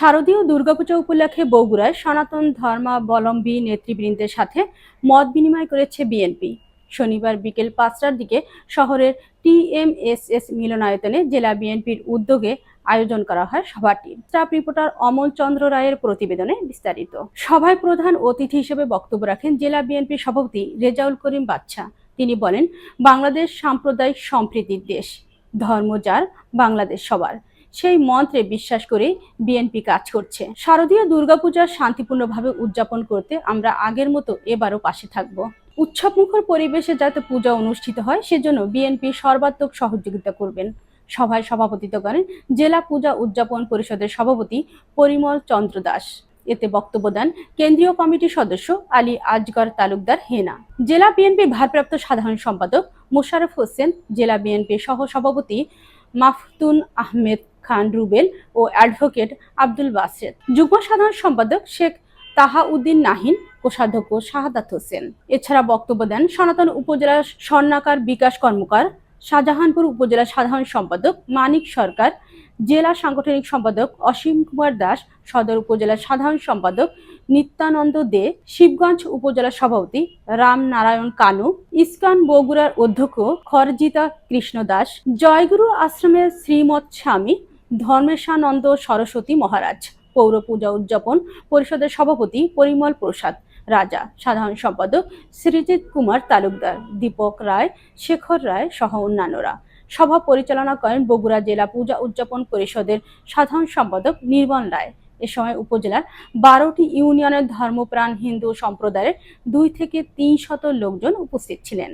শারদীয় দুর্গাপূজা উপলক্ষে বগুড়ায় সনাতন ধর্মাবলম্বী নেতৃবৃন্দের সাথে মত বিনিময় করেছে বিএনপি। শনিবার বিকেল পাঁচটার দিকে শহরের টিএমএসএস মিলনায়তনে জেলা বিএনপির উদ্যোগে আয়োজন করা হয় সভাটি। স্টাফ রিপোর্টার অমল চন্দ্র রায়ের প্রতিবেদনে বিস্তারিত। সভায় প্রধান অতিথি হিসেবে বক্তব্য রাখেন জেলা বিএনপির সভাপতি রেজাউল করিম বাচ্চা তিনি বলেন, বাংলাদেশ সাম্প্রদায়িক সম্প্রীতির দেশ। ধর্ম যার, বাংলাদেশ সবার। সেই মন্ত্রে বিশ্বাস করে বিএনপি কাজ করছে। শারদীয় দুর্গাপূজা শান্তিপূর্ণভাবে উদযাপন করতে আমরা আগের মতো এবারও পাশে থাকব। উৎসবমুখর পরিবেশে যাতে পূজা অনুষ্ঠিত হয়, সেজন্য বিএনপি সর্বাত্মক সহযোগিতা করবেন। সভায় সভাপতিত্ব করেন জেলা পূজা উদযাপন পরিষদের সভাপতি পরিমল চন্দ্র দাস। এতে বক্তব্য দেন কেন্দ্রীয় কমিটির সদস্য আলী আজগর তালুকদার হেনা। জেলা বিএনপির ভারপ্রাপ্ত সাধারণ সম্পাদক মোশাররফ হোসেন, জেলা বিএনপির সহ সভাপতি মাফতুন আহমেদ খান রুবেল ও অ্যাডভোকেট আব্দুল বাসেদ। যুগ্ম সাধারণ সম্পাদক শেখ তাহাউদ্দিন নাহিন, কোষাধ্যক্ষ শাহাদাত হোসেন। এছাড়া বক্তব্য দেন সনাতন উপজেলা স্বর্ণাকার বিকাশ কর্মকার, শাহজাহানপুর উপজেলা সাধারণ সম্পাদক মানিক সরকার, জেলা সাংগঠনিক সম্পাদক অসীম কুমার দাস, সদর উপজেলা সাধারণ সম্পাদক নিত্যানন্দ দে, শিবগঞ্জ উপজেলা সভাপতি রামনারায়ণ কানু, ইস্কান বগুড়ার অধ্যক্ষ খরজিতা কৃষ্ণ দাস, জয়গুরু আশ্রমের শ্রীমৎ স্বামী ধর্মেশানন্দ সরস্বতী মহারাজ, পৌর পূজা উদযাপন পরিষদের সভাপতি পরিমল প্রসাদ, রাজা সাধারণ সম্পাদক সৃজিত কুমার তালুকদার, দীপক রায়, শেখর রায় সহ অন্যান্যরা। সভা পরিচালনা করেন বগুড়া জেলা পূজা উদযাপন পরিষদের সাধারণ সম্পাদক নির্মল রায়। এ সময় উপজেলার বারোটি ইউনিয়নের ধর্মপ্রাণ হিন্দু সম্প্রদায়ের দুই থেকে তিন শত লোকজন উপস্থিত ছিলেন।